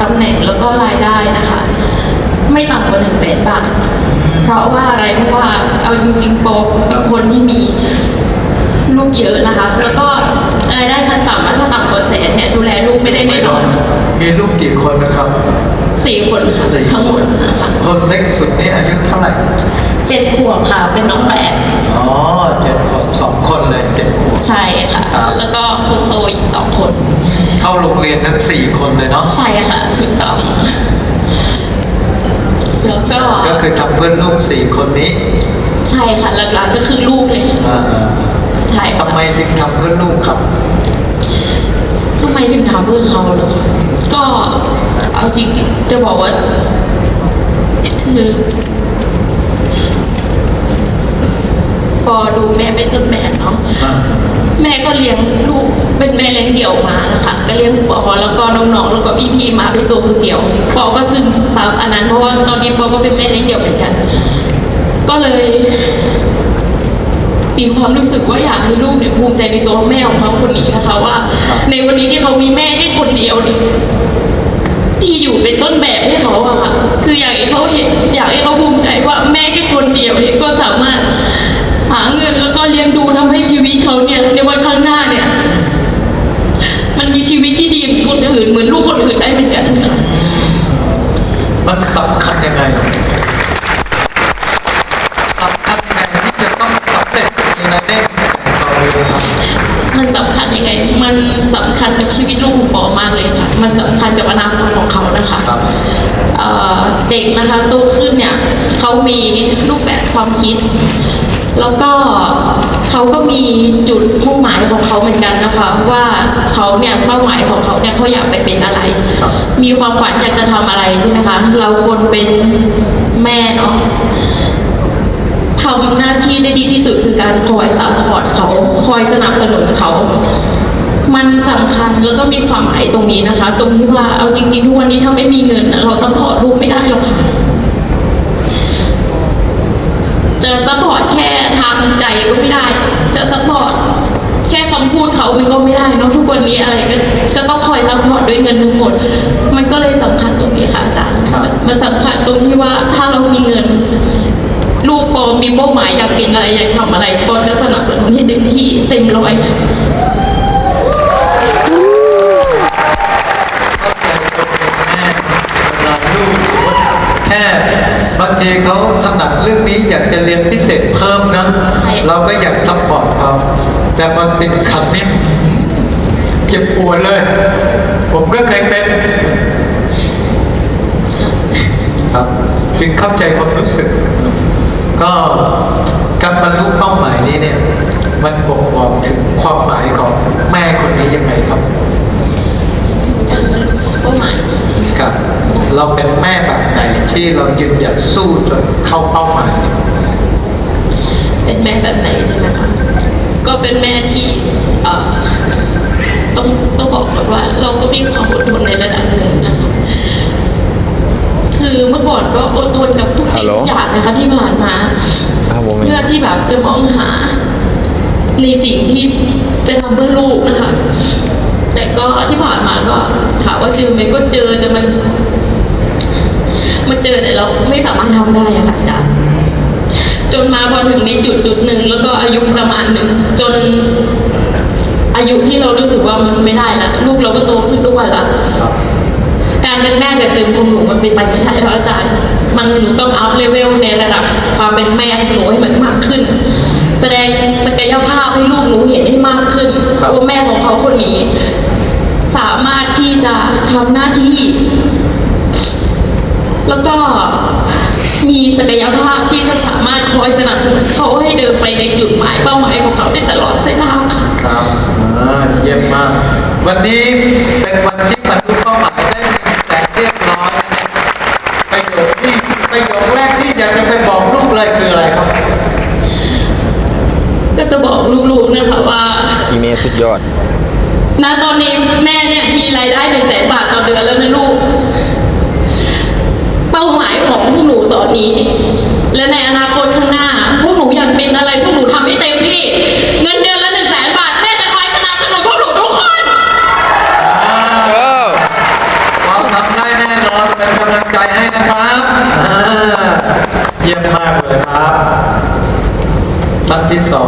ตำแหน่งแล้วก็รายได้นะคะ ไม่ต่ำกว่าหนึ่งแสนบาท เพราะว่าอะไรเพราะว่าเอาจริงๆโปเป็นคนที่มีลูกเยอะนะคะ แล้วก็รายได้ขั้นต่ำอะถ้าต่ำกว่าแสนเนี่ยดูแลลูกไม่ได้แน่นอนมีลูกกี่คนนะครับสี่คนค่ะสี่ทั้งหมดนะคะคนเล็กสุดนี่อายุเท่าไหร่เจ็ดขวบค่ะ เป็นน้องแฝดอ๋อเจ็ดขวบสองคนเลยเจ็ดขวบใช่ค่ะครับแล้วก็คนโตอีกสองคน เข้าโรงเรียนทั้งสี่คนเลยเนาะใช่ค่ะถูกต้องแล้วก็ก็คือทำเพื่อนลูกสี่คนนี้ ใช่ค่ะหลักๆก็คือลูกเลยอ่าใช่ค่ะทำไมจึงทำเพื่อนลูกครับทำไมถึงทำเพื่อเขาเหรอก็เอาจริงๆจะบอกว่าคือพอดูแม่เป็นต้นแบบเนาะอ่าแม่ก็เลี้ยงลูกเป็นแม่เลี้ยงเดี่ยวมานะคะก็เลี้ ยงปอแล้วก็น้องๆแล้วก็พี่ๆมาด้วยตัวคนเดียวปอก็ซึมซับอันนั้นเพราะว่าตอนนี้ปอก็เป็นแม่เลี้ยงเดี่ยวเหมือนกัน ก็เลยมีความรู้สึกว่าอยากให้ลูกเนี่ยภูมิใจในตัวแม่ของเขาคนนี้นะคะว่า ในวันนี้ที่เขามีแม่แค่คนเดียวเนี่ยที่อยู่เป็นต้นแบบให้เขาอะค่ะคืออยากให้เขาเห็นอยากให้เขาภูมิใจว่าแม่แค่คนเดียวเนี่ยก็สามารถหาเงินแล้วก็เลี้ยงดูทำให้ชีวิตเขาเนี่ยในวันข้างหน้าเนี่ย มันมีชีวิตที่ดีเหมือน คนอื่น เหมือนลูกคนอื่นได้เหมือนกันค่ะมันสำคัญยังไงสำคัญยังไงที่จะต้องสำเร็จในเด้งต่อเลยครับมันสำคัญยังไง มันสำคัญกับชีวิตลูกของปอมากเลยค่ะ มันสำคัญกับอนาคตของเขานะคะครับเอ่อเด็กนะคะโตขึ้นเนี่ยเขามีรูปแบบความคิด แล้วก็ เขาก็มีจุดมุ่งหมายของเขาเหมือนกันนะคะ ว่าเขาเนี่ยเป้าหมายของเขาเนี่ยเขาอยากไปเป็นอะไรครับมีความฝันอยากจะทำอะไรใช่ไหมคะเราคนเป็นแม่เนาะทำหน้าที่ได้ดีที่สุดคือการคอยซัพพอร์ตเขาคอยสนับสนุนเขามันสำคัญแล้วก็มีความหมายตรงนี้นะคะ ตรงที่ว่าเอาจริงๆทุกวันนี้ถ้าไม่มีเงินน่ะเราซัพพอร์ตลูกไม่ได้หรอกค่ะ จะซัพพอร์ตแค่ทางใจก็ไม่ได้ จะซัพพอร์ตแค่คำพูดเขามันก็ไม่ได้เนอะทุกวันนี้อะไรก็ก็ต้องคอยซัพพอร์ตด้วยเงินทั้งหมด มันก็เลยสำคัญตรงนี้ค่ะอาจารย์ครับมันสำคัญตรงที่ว่าถ้าเรามีเงิน ลูกปอมีเป้าหมายอยากเป็นอะไรอยากทำอะไรปอจะสนับสนุนให้เต็มที่เต็มร้อยค่ะเข้าใจตัวเองแม่เวลาลูกแค่บางทีเขาถนัดเรื่องนี้อยากจะเรียนพิเศษเพิ่มนะใช่เราก็อยากซัพพอร์ตเขาแต่พอติดขัดนี่เจ็บปวดเลย ผมก็เคยเป็นครับจึงเข้าใจความรู้สึก ก็การบรรลุเป้าหมายนี้เนี่ย มันบ่งบอกถึงความหมายของแม่คนนี้ยังไงครับ เป้าหมาย ครับ เราเป็นแม่แบบไหนที่ เรายืนหยัดสู้จนเข้าเป้าหมายเป็นแม่แบบไหนใช่ไหมคะก็เป็นแม่ที่เอ่อต้องต้องบอกก่อนว่า เราก็มีความอดทนในระดับหนึ่งนะคะคือเมื่อก่อนก็อดทนกับทุกสิ่งฮัลโหลทุกอย่างนะคะที่ผ่านมาครับผมเพื่อที่แบบจะมองหา ในสิ่งที่จะทำเพื่อลูกนะคะ แต่ก็ที่ผ่านมาก็ถามว่าเจอไหมก็เจอแต่มันมันเจอแต่เราไม่สามารถทำได้อะค่ะอาจารย์จนมาพอถึงในจุดจุดหนึ่งแล้วก็อายุประมาณหนึ่งจนอายุที่เรารู้สึกว่ามันไม่ได้ละลูกเราก็โตขึ้นทุกวันละครับการเป็นแม่แบบเต็มของหนูมันเป็นไปไม่ได้แล้วอาจารย์ มันหนูต้องอัพเลเวลในระดับความเป็นแม่ของหนูให้มันมากขึ้น แสดงศักยภาพให้ลูกหนูเห็นให้มากขึ้นครับว่าแม่ของเขาคนนี้ สามารถที่จะทำหน้าที่ แล้วก็มีศักยภาพที่จะสามารถคอยสนับสนุนเขาให้เดินไปในจุดหมายเป้าหมายของเขาได้ตลอดเส้นทางค่ะครับอ่าเยี่ยมมาก วันนี้เป็นวันที่บรรลุเป้าหมายได้หนึ่งแสนเรียบร้อยประโยคที่ประโยคแรกที่อยากจะไปบอกลูกเลยคืออะไรครับ ก็จะบอกลูกๆนะคะว่า อีเมลสุดยอด ณตอนนี้แม่เนี่ยมีรายได้หนึ่งแสนบาทต่อเดือนแล้วนะลูกเป้าหมายของพวกหนูตอนนี้ และในอนาคตข้างหน้า พวกหนูอยากเป็นอะไรพวกหนูทำให้เต็มที่ เงินเดือนละหนึ่งแสนบาทแม่จะคอยสนับสนุนพวกหนูทุกคน เอบความทำได้แน่นอนเป็นกำลังใจให้นะครับเยี่ยมมากเลยครับท่านที่สอง